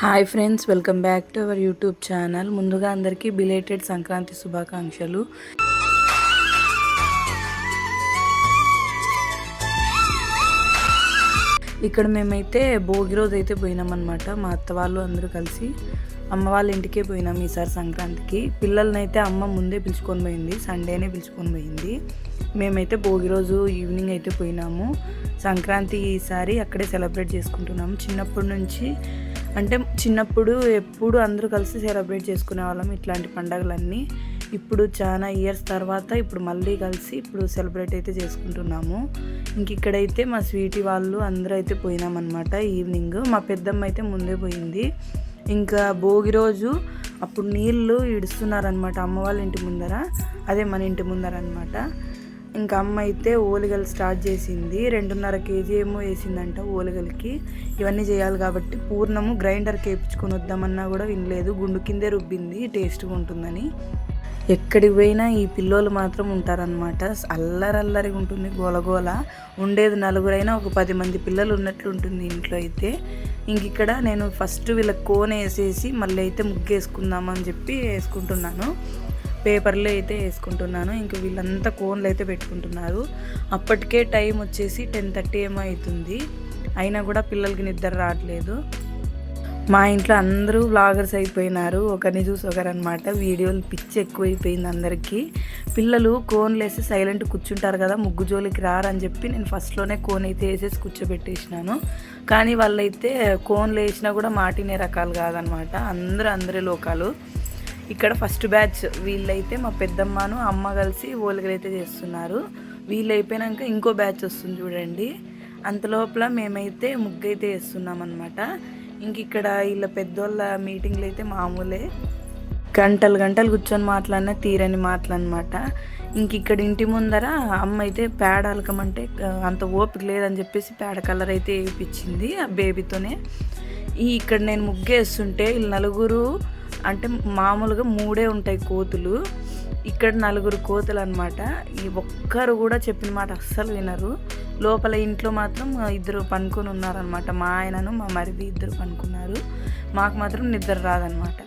Hi friends welcome back to our YouTube channel. ముందుగా అందరికీ belated Sankranti శుభాకాంక్షలు. ఇక్కడ మేమైతే భోగి రోజు అయితే పోయినామన్నమాట. మా అత్త వాళ్ళు అందరూ కలిసి అమ్మ వాళ్ళ ఇంటికే పోయినాం ఈసారి సంక్రాంతికి. పిల్లల్ని అయితే అమ్మ ముందే పిలుచుకొని పోయింది సండేనే పిలుచుకొని పోయింది. మేమైతే భోగి రోజు ఈవినింగ్ అయితే పోయినాము. సంక్రాంతి ఈసారి అక్కడే సెలబ్రేట్ చేసుకుంటున్నాము చిన్నప్పటి నుంచి అంటే చిన్నప్పుడు ఎప్పుడు అందరూ కలిసి సెలబ్రేట్ చేసుకునే వాళ్ళం ఇట్లాంటి పండగలన్నీ. ఇప్పుడు చాలా ఇయర్స్ తర్వాత ఇప్పుడు మళ్ళీ కలిసి ఇప్పుడు సెలబ్రేట్ అయితే చేసుకుంటున్నాము. ఇంక ఇక్కడైతే మా స్వీటీ వాళ్ళు అందరూ అయితే పోయినామన్నమాట ఈవినింగ్. మా పెద్దమ్మ అయితే ముందే పోయింది. ఇంకా భోగి రోజు అప్పుడు నీళ్ళు ఇడుస్తున్నారనమాట అమ్మ వాళ్ళ ఇంటి ముందర. అదే మన ఇంటి ముందర అనమాట ఇంకా అమ్మ అయితే ఓలిగలు స్టార్ట్ చేసింది. రెండున్నర కేజీ ఏమో వేసిందంట ఓలిగలకి. ఇవన్నీ చేయాలి కాబట్టి పూర్ణము గ్రైండర్కి వేయించుకొని వద్దామన్నా కూడా వినలేదు. గుండు కిందే రుబ్బింది. టేస్ట్గా ఉంటుందని. ఎక్కడికి పోయినా ఈ పిల్లోలు మాత్రం ఉంటారనమాట అల్లరల్లరిగా ఉంటుంది గోలగోల. ఉండేది నలుగురైనా ఒక పది మంది పిల్లలు ఉన్నట్లు ఉంటుంది ఇంట్లో అయితే. ఇంక ఇక్కడ నేను ఫస్ట్ వీళ్ళకి కోన్ వేసేసి మళ్ళీ అయితే ముగ్గు వేసుకుందామని చెప్పి వేసుకుంటున్నాను. పేపర్లో అయితే వేసుకుంటున్నాను. ఇంక వీళ్ళంతా కోన్లు అయితే పెట్టుకుంటున్నారు. అప్పటికే టైం వచ్చేసి టెన్ థర్టీ ఏమో అవుతుంది అయినా కూడా పిల్లలకి నిద్ర రావట్లేదు. మా ఇంట్లో అందరూ బ్లాగర్స్ అయిపోయినారు. ఒకరిని చూసి ఒకరు అనమాట వీడియోలు పిచ్చి ఎక్కువైపోయింది అందరికీ. పిల్లలు కోన్లు వేసి సైలెంట్ కూర్చుంటారు కదా ముగ్గు జోలికి రారని చెప్పి నేను ఫస్ట్లోనే కోన్ అయితే వేసేసి కూర్చోబెట్టేసినాను. కానీ వాళ్ళైతే కోన్లు వేసినా కూడా మాటినే రకాలు కాదనమాట అందరూ అందరి లోకాలు. ఇక్కడ ఫస్ట్ బ్యాచ్ వీళ్ళైతే మా పెద్దమ్మను అమ్మ కలిసి ఓలిగలు చేస్తున్నారు. వీళ్ళు అయిపోయినాక ఇంకో బ్యాచ్ వస్తుంది చూడండి. అంతలోపల మేమైతే ముగ్గైతే అయితే వేస్తున్నాం అనమాట ఇంక ఇక్కడ వీళ్ళ పెద్దోళ్ళ మీటింగ్లు అయితే మామూలే. గంటలు గంటలు కూర్చొని మాట్లాడినా తీరని మాటలన్నమాట. ఇంక ఇక్కడ ఇంటి ముందర అమ్మ అయితే పేడ అలకమంటే అంత ఓపిక లేదని చెప్పేసి పేడ కలర్ అయితే వేయించింది ఆ బేబీతోనే. ఈ ఇక్కడ నేను ముగ్గేస్తుంటే వీళ్ళు నలుగురు అంటే మామూలుగా మూడే ఉంటాయి కోతులు. ఇక్కడ నలుగురు కోతులు అనమాట ఈ ఒక్కరు కూడా చెప్పిన మాట అస్సలు వినరు. లోపల ఇంట్లో మాత్రం ఇద్దరు పనుకొని ఉన్నారనమాట మా ఆయనను మా మరిది ఇద్దరు పనుకున్నారు. మాకు మాత్రం నిద్ర రాదనమాట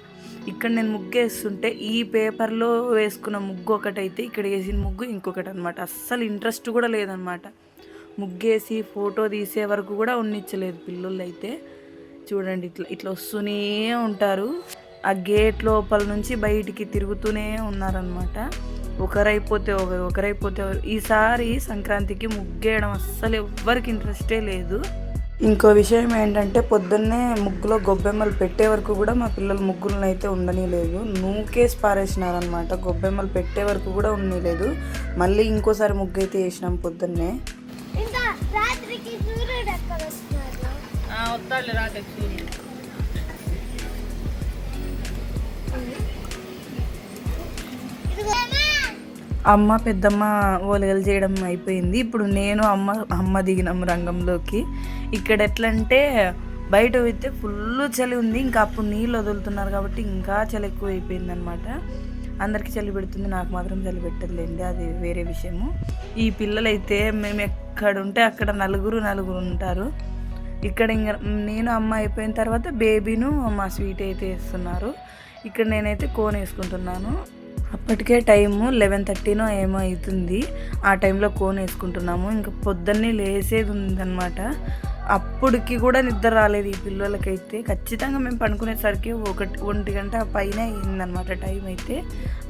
ఇక్కడ నేను ముగ్గు వేస్తుంటే ఈ పేపర్లో వేసుకున్న ముగ్గు ఒకటైతే ఇక్కడ వేసిన ముగ్గు ఇంకొకటి అనమాట అస్సలు ఇంట్రెస్ట్ కూడా లేదనమాట ముగ్గేసి ఫోటో తీసే వరకు కూడా ఉన్నిచ్చలేదు పిల్లలు అయితే చూడండి ఇట్లా ఇట్లా వస్తూనే ఉంటారు. ఆ గేట్ లోపల నుంచి బయటికి తిరుగుతూనే ఉన్నారనమాట ఒకరైపోతే ఒకరు ఒకరైపోతే ఒకరు ఈసారి సంక్రాంతికి ముగ్గేయడం అస్సలు ఎవ్వరికి ఇంట్రెస్టే లేదు. ఇంకో విషయం ఏంటంటే పొద్దున్నే ముగ్గులో గొబ్బెమ్మలు పెట్టే వరకు కూడా మా పిల్లలు ముగ్గులను అయితే ఉండనీలేదు. నూకేసి పారేసినారనమాట గొబ్బెమ్మలు పెట్టే వరకు కూడా ఉండనీలేదు. మళ్ళీ ఇంకోసారి ముగ్గు అయితే వేసినాం పొద్దున్నే. ఇంకా రాత్రికి సూర్యుడు రాత్రి అమ్మ పెద్దమ్మ ఓలిగలు చేయడం అయిపోయింది. ఇప్పుడు నేను అమ్మ అమ్మ దిగినాము రంగంలోకి. ఇక్కడ ఎట్లా అంటే బయట అయితే ఫుల్ చలి ఉంది. ఇంకా అప్పుడు నీళ్ళు వదులుతున్నారు కాబట్టి ఇంకా చలి ఎక్కువ అయిపోయింది అనమాట అందరికీ చలి పెడుతుంది. నాకు మాత్రం చలి పెట్టదులేండి. అది వేరే విషయము. ఈ పిల్లలైతే మేము ఎక్కడ ఉంటే అక్కడ నలుగురు నలుగురు ఉంటారు. ఇక్కడ ఇంకా నేను అమ్మ అయిపోయిన తర్వాత బేబీను మా స్వీట్ అయితే వేస్తున్నారు. ఇక్కడ నేనైతే కోన్ వేసుకుంటున్నాను. అప్పటికే టైము లెవెన్ థర్టీనో ఏమో అవుతుంది ఆ టైంలో కోన్ వేసుకుంటున్నాము. ఇంకా పొద్దున్నే లేసేది ఉందన్నమాట. అప్పటికి కూడా నిద్ర రాలేదు ఈ పిల్లలకైతే. ఖచ్చితంగా మేము పడుకునేసరికి ఒకటి ఒంటి గంట పైన అయిందనమాట టైం అయితే.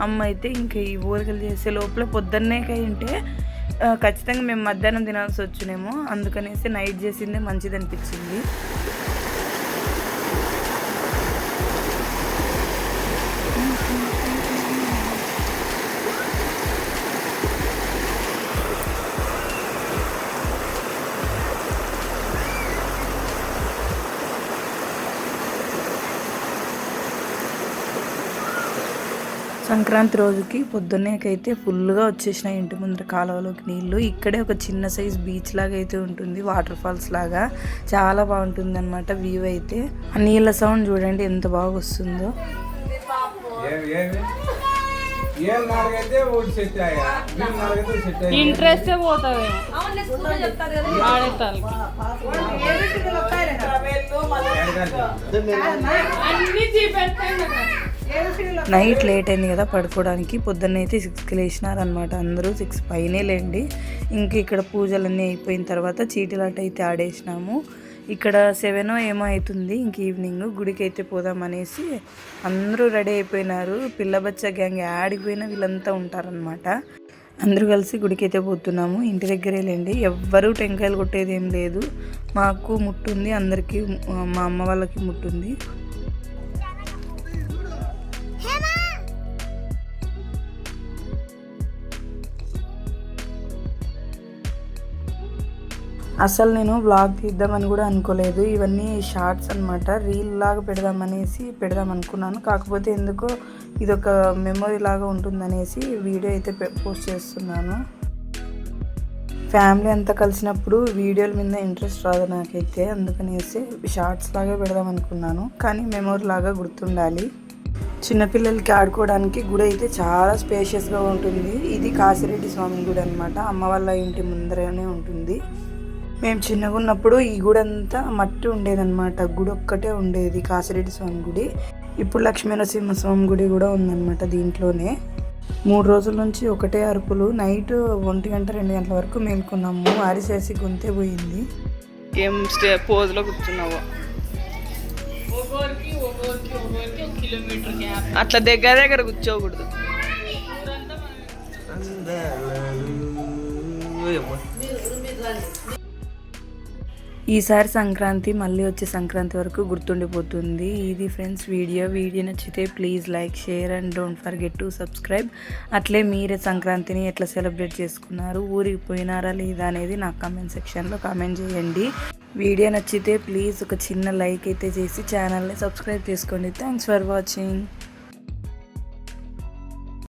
అమ్మ అయితే ఇంకా ఈ ఊరికలు చేసే లోపల పొద్దున్నే ఉంటే ఖచ్చితంగా మేము మధ్యాహ్నం తినాల్సి వచ్చునేమో. అందుకనేసి నైట్ చేసిందే మంచిది అనిపించింది సంక్రాంతి రోజుకి పొద్దున్నేకైతే ఫుల్గా వచ్చేసినాయి ఇంటి ముందర కాలువలోకి నీళ్ళు. ఇక్కడే ఒక చిన్న సైజ్ బీచ్ లాగా అయితే ఉంటుంది వాటర్ ఫాల్స్ లాగా. చాలా బాగుంటుంది అనమాట వ్యూ అయితే. ఆ నీళ్ళ సౌండ్ చూడండి ఎంత బాగా వస్తుందో. ఇంట్రెస్ట్ పోతుంది. ఆడేతాను నైట్ లేట్ అయింది కదా పడుకోవడానికి. పొద్దున్నైతే సిక్స్కి లేచినారనమాట అందరూ. సిక్స్ పైనే లేండి. ఇంక ఇక్కడ పూజలన్నీ అయిపోయిన తర్వాత చీటిలాట అయితే ఆడేసినాము. ఇక్కడ సెవెన్ ఏమో అవుతుంది ఇంక ఈవినింగ్ గుడికి అయితే పోదాం అనేసి అందరూ రెడీ అయిపోయినారు. పిల్లబచ్చ గ్యాంగ్ ఆడిపోయిన వీళ్ళంతా ఉంటారనమాట అందరూ కలిసి గుడికి అయితే పోతున్నాము. ఇంటి దగ్గరే లేండి. ఎవ్వరూ టెంకాయలు కొట్టేది ఏం లేదు. మాకు ముట్టుంది అందరికీ మా అమ్మ వాళ్ళకి ముట్టుంది. అసలు నేను బ్లాగ్ తీద్దామని కూడా అనుకోలేదు. ఇవన్నీ షార్ట్స్ అనమాట రీల్ లాగా పెడదామనేసి పెడదాం అనుకున్నాను. కాకపోతే ఎందుకో ఇదొక మెమొరీ లాగా ఉంటుందనేసి వీడియో అయితే పోస్ట్ చేస్తున్నాను. ఫ్యామిలీ అంతా కలిసినప్పుడు వీడియోల మీద ఇంట్రెస్ట్ రాదు నాకైతే. అందుకనేసి షార్ట్స్ లాగా పెడదాం అనుకున్నాను. కానీ మెమొరీ లాగా గుర్తుండాలి. చిన్నపిల్లలకి ఆడుకోవడానికి గుడి అయితే చాలా స్పేషియస్గా ఉంటుంది. ఇది కాసిరెడ్డి స్వామి గుడి అనమాట అమ్మ వాళ్ళ ఇంటి ముందరనే ఉంటుంది. మేము చిన్నగా ఉన్నప్పుడు ఈ గుడి అంతా మట్టి ఉండేదన్నమాట. గుడి ఒక్కటే ఉండేది కాసిరెడ్డి స్వామి గుడి. ఇప్పుడు లక్ష్మీ నరసింహస్వామి గుడి కూడా ఉందన్నమాట దీంట్లోనే. మూడు రోజుల నుంచి ఒకటే అరుపులు. నైట్ ఒంటి గంట రెండు గంటల వరకు మేల్కొన్నాము. అరిసేసి గొంతే పోయింది. ఏం స్టే పోజ్లో కూర్చున్నావు? అట్లా దగ్గర దగ్గర కూర్చోకూడదు. ఈసారి సంక్రాంతి మళ్ళీ వచ్చే సంక్రాంతి వరకు గుర్తుండిపోతుంది. ఇది ఫ్రెండ్స్ వీడియో. వీడియో నచ్చితే please like share and don't forget to subscribe. అట్లే మీరే సంక్రాంతిని ఎట్లా సెలబ్రేట్ చేసుకున్నారు ఊరికి పోయినారా లేదా అనేది నాకు కామెంట్ సెక్షన్లో కామెంట్ చేయండి. వీడియో నచ్చితే ప్లీజ్ ఒక చిన్న లైక్ అయితే చేసి ఛానల్ని సబ్స్క్రైబ్ చేసుకోండి. Thanks for watching.